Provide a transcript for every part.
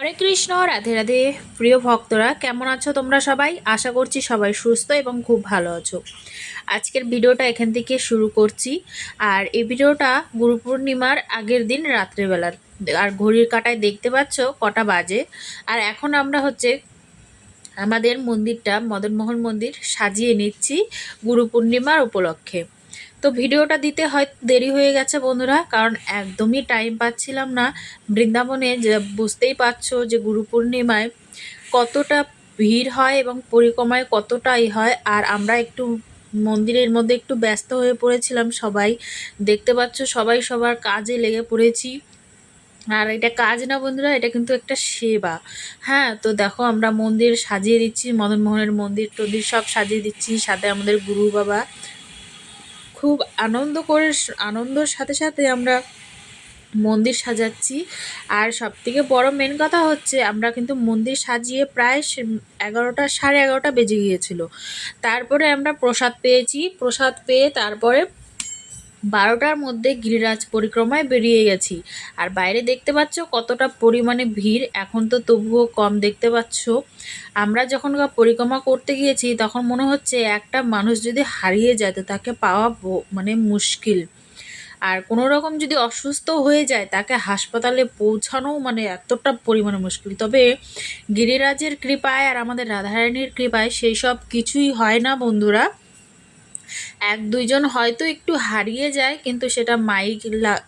হরে কৃষ্ণ, রাধে রাধে। প্রিয় ভক্তরা, কেমন আছো তোমরা সবাই? আশা করছি সবাই সুস্থ এবং খুব ভালো আছো। আজকের ভিডিওটা এখান থেকে শুরু করছি। আর এই ভিডিওটা গুরু পূর্ণিমার আগের দিন রাত্রেবেলার আর ঘড়ির কাটায় দেখতে পাচ্ছ কটা বাজে। আর এখন আমরা হচ্ছে আমাদের মন্দিরটা, মদনমোহন মন্দির, সাজিয়ে নিচ্ছি গুরু পূর্ণিমার উপলক্ষে। তো ভিডিওটা দিতে হয় দেরি হয়ে গেছে বন্ধুরা, কারণ একদমই টাইম পাচ্ছিলাম না। বৃন্দাবনে যে বুঝতেই পারছ যে গুরু পূর্ণিমায় কতটা ভিড় হয় এবং পরিক্রমায় কতটাই হয়, আর আমরা একটু মন্দিরের মধ্যে একটু ব্যস্ত হয়ে পড়েছিলাম সবাই। দেখতে পাচ্ছ সবাই সবার কাজে লেগে পড়েছি। আর এটা কাজ না বন্ধুরা, এটা কিন্তু একটা সেবা। হ্যাঁ তো দেখো আমরা মন্দির সাজিয়ে দিচ্ছি, মদনমোহনের মন্দির টন্দির সব সাজিয়ে দিচ্ছি, সাথে আমাদের গুরু বাবা খুব আনন্দ করে, আনন্দর সাথে সাথে আমরা মন্দির সাজাচ্ছি। আর সব থেকে বড় মেন কথা হচ্ছে, আমরা কিন্তু মন্দির সাজিয়ে প্রায় এগারোটা, সাড়ে এগারোটা বেজে গিয়েছিল। তারপরে আমরা প্রসাদ পেয়েছি। প্রসাদ পেয়ে তারপরে বারোটার মধ্যে গিরিরাজ পরিক্রমায় বেরিয়ে গেছি। আর বাইরে দেখতে পাচ্ছ কতটা পরিমাণে ভিড়, এখন তো তবুও কম দেখতে পাচ্ছ। আমরা যখন পরিক্রমা করতে গিয়েছি, তখন মনে হচ্ছে একটা মানুষ যদি হারিয়ে যায়, তো তাকে পাওয়া মানে মুশকিল। আর কোনো রকম যদি অসুস্থ হয়ে যায়, তাকে হাসপাতালে পৌঁছানোও মানে এতটা পরিমাণে মুশকিল। তবে গিরিরাজের কৃপায় আর আমাদের রাধারানীর কৃপায় সেই সব কিছুই হয় না বন্ধুরা। এক দুইজন হয়তো একটু হারিয়ে যায়, কিন্তু সেটা মাইক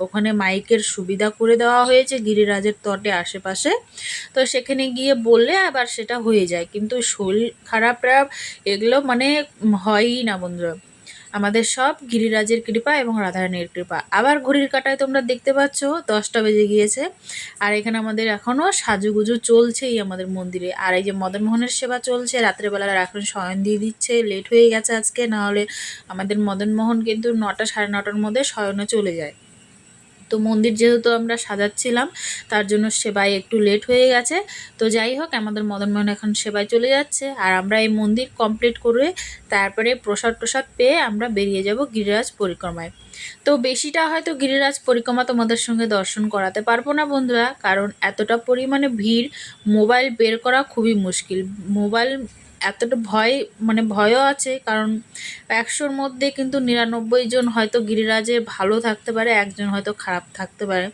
ওখানে মাইকের সুবিধা করে দেওয়া হয়েছে গিরিরাজের তটে আশেপাশে। তো সেখানে গিয়ে বললে আবার সেটা হয়ে যায়, কিন্তু শরীর খারাপ এগুলো মানে হয়ই না বন্ধুরা। আমাদের সব গিরিরাজের কৃপা এবং রাধারানীর কৃপা। আবার ঘড়ির কাটায় তোমরা দেখতে পাচ্ছ, দশটা বেজে গিয়েছে আর এখানে আমাদের এখনও সাজুগুজু চলছেই আমাদের মন্দিরে। আর এই যে মদনমোহনের সেবা চলছে, রাত্রেবেলা এখন শয়ন দিয়ে দিচ্ছে লেট হয়ে গেছে আজকে, নাহলে আমাদের মদনমোহন কিন্তু নটা সাড়ে নটার মধ্যে শয়নে চলে যায়। তো মন্দির যেহেতু আমরা সাজাচ্ছিলাম, তার জন্য সেবায় একটু লেট হয়ে গেছে। তো যাই হোক, আমাদের মদন মদনমোহন এখন সেবায় চলে যাচ্ছে। আর আমরা এই মন্দির কমপ্লিট করে তারপরে প্রসাদ প্রসাদ পেয়ে আমরা বেরিয়ে যাব গিরিরাজ পরিক্রমায়। তো বেশিটা হয়তো গিরিরাজ পরিক্রমা তোমাদের সঙ্গে দর্শন করাতে পারব না বন্ধুরা, কারণ এতটা পরিমাণে ভিড়, মোবাইল বের করা খুবই মুশকিল। মোবাইল এতটা ভয় মানে ভয়ও আছে, কারণ একশোর মধ্যে কিন্তু নিরানব্বই জন হয়তো গিরিরাজে ভালো থাকতে পারে, একজন হয়তো খারাপ থাকতে পারে।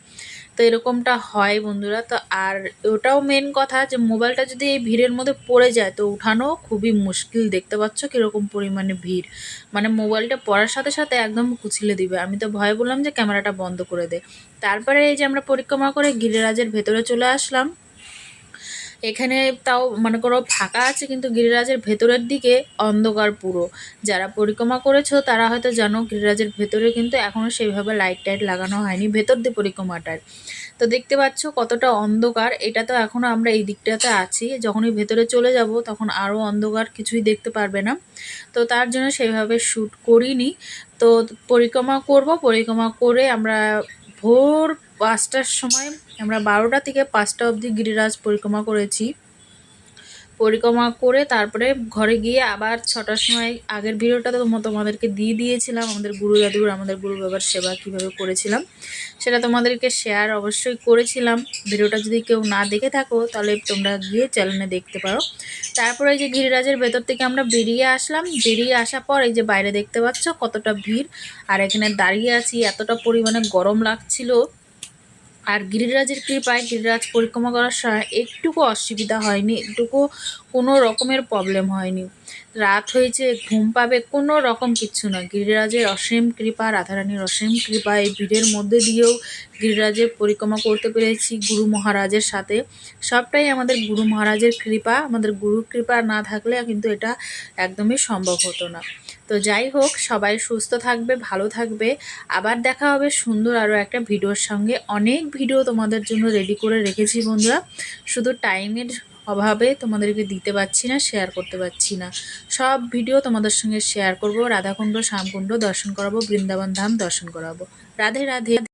তো এরকমটা হয় বন্ধুরা। তো আর ওটাও মেন কথা যে মোবাইলটা যদি এই ভিড়ের মধ্যে পড়ে যায়, তো উঠানো খুবই মুশকিল। দেখতে পাচ্ছ কীরকম পরিমাণে ভিড়। মানে মোবাইলটা পড়ার সাথে সাথে একদম কুচিলে দিবে। আমি তো ভয় বললাম যে ক্যামেরাটা বন্ধ করে দে। তারপরে এই যে আমরা পরিক্রমা করে গিরিরাজের ভেতরে চলে আসলাম। এখানে তাও মনে করো ফাঁকা আছে, কিন্তু গিরিরাজের ভেতরের দিকে অন্ধকার পুরো। যারা পরিক্রমা করেছ, তারা হয়তো জানো গিরিরাজের ভেতরে কিন্তু এখনও সেইভাবে লাইট টাইট লাগানো হয়নি, ভেতর দিয়ে পরিক্রমাটার। তো দেখতে পাচ্ছ কতটা অন্ধকার, এটা তো এখনও আমরা এই দিকটাতে আছি। যখনই ভেতরে চলে যাব, তখন আরও অন্ধকার কিছুই দেখতে পারবে না। তো তার জন্য সেইভাবে শ্যুট করিনি। তো পরিক্রমা করব, পরিক্রমা করে আমরা ভোর পাঁচটার সময় আমরা বারোটা থেকে পাঁচটা অবধি গিরিরাজ পরিক্রমা করেছি। পরিক্রমা করে তারপরে ঘরে গিয়ে আবার ছটার সময় আগের ভিডিওটা তো তোমাদেরকে দিয়ে দিয়েছিলাম, আমাদের গুরু দাদুর আমাদের গুরু বাবার সেবা কীভাবে করেছিলাম, সেটা তোমাদেরকে শেয়ার অবশ্যই করেছিলাম। ভিডিওটা যদি কেউ না দেখে থাকো, তাহলে তোমরা গিয়ে চ্যানেলে দেখতে পারো। তারপরে যে গিরিরাজের ভেতর থেকে আমরা বেরিয়ে আসলাম। বেরিয়ে আসার পর এই যে বাইরে দেখতে পাচ্ছ কতটা ভিড়, আর এখানে দাঁড়িয়ে আছি, এতটা পরিমাণে গরম লাগছিল। আর গিরিরাজের কৃপায় গিরিরাজ পরিক্রমা করার সময় একটুকু অসুবিধা হয়নি, একটুকু কোনো রকমের প্রবলেম হয়নি। রাত হয়েছে, ঘুম পাবে, কোনো রকম কিচ্ছু না গিরিরাজের অসীম কৃপা, রাধারানীর অসীম কৃপা এই ভিড়ের মধ্যে দিয়েও গিরিরাজের পরিক্রমা করতে পেরেছি গুরু মহারাজের সাথে। সবটাই আমাদের গুরু মহারাজের কৃপা, আমাদের গুরুর কৃপা না থাকলে কিন্তু এটা একদমই সম্ভব হতো না। তো যাই হোক, সবাই সুস্থ থাকবে, ভালো থাকবে। আবার দেখা হবে সুন্দর আরও একটা ভিডিওর সঙ্গে। অনেক ভিডিও তোমাদের জন্য রেডি করে রেখেছি বন্ধুরা। শুধু টাইমের অভাবে তোমাদেরকে দিতে পারছি না শেয়ার করতে পারছি না। সব ভিডিও তোমাদের সঙ্গে শেয়ার করব। রাধাকুণ্ড, শ্যামকুণ্ড দর্শন করাবো, বৃন্দাবন ধাম দর্শন করাবো। রাধে রাধে।